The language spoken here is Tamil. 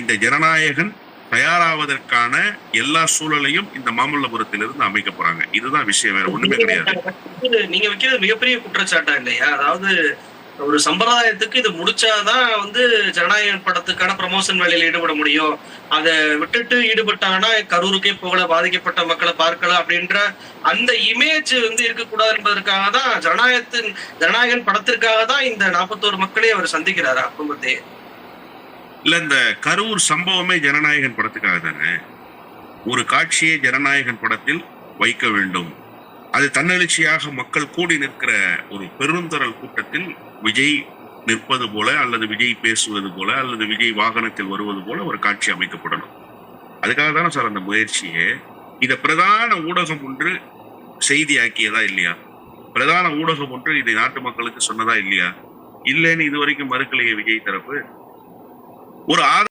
இந்த ஜனநாயகன் தயாராவதற்கான எல்லா சூழலையும் இந்த மாமல்லபுரத்திலிருந்து அமைக்க போறாங்க. இதுதான் விஷயம் வேற ஒண்ணுமே கிடையாது. நீங்க வைக்கிறது மிகப்பெரிய குற்றச்சாட்டா இல்லையா? அதாவது ஒரு சம்பிரதாயத்துக்கு இது முடிச்சாதான் வந்து ஜனநாயக படத்துக்கான ப்ரமோஷன் வேலையில ஈடுபட முடியும். அதை விட்டுட்டு ஈடுபட்டாங்கன்னா கரூருக்கே போகல பாதிக்கப்பட்ட மக்களை பார்க்கல அப்படின்ற அந்த இமேஜ் வந்து இருக்கக்கூடாது என்பதற்காக தான் ஜனநாயகத்தின் ஜனநாயகன் படத்திற்காக தான் இந்த நாற்பத்தோரு மக்களே அவர் சந்திக்கிறாரா குடும்பத்தை இல்ல இந்த கரூர் சம்பவமே ஜனநாயகன் படத்துக்காக தானே? ஒரு காட்சியை ஜனநாயகன் படத்தில் வைக்க வேண்டும். அது தன்னெழுச்சியாக மக்கள் கூடி நிற்கிற ஒரு பெருந்தரல் கூட்டத்தில் விஜய் நிற்பது போல அல்லது விஜய் பேசுவது போல அல்லது விஜய் வாகனத்தில் வருவது போல ஒரு காட்சி அமைக்கப்படணும். அதுக்காக தானே சார் அந்த முயற்சியே? இதை பிரதான ஊடகம் ஒன்று செய்தியாக்கியதா இல்லையா? பிரதான ஊடகம் ஒன்று இதை நாட்டு மக்களுக்கு சொன்னதா இல்லையா? இல்லைன்னு இதுவரைக்கும் மறுக்கலையே விஜய் தரப்பு. ஒரு ஆதார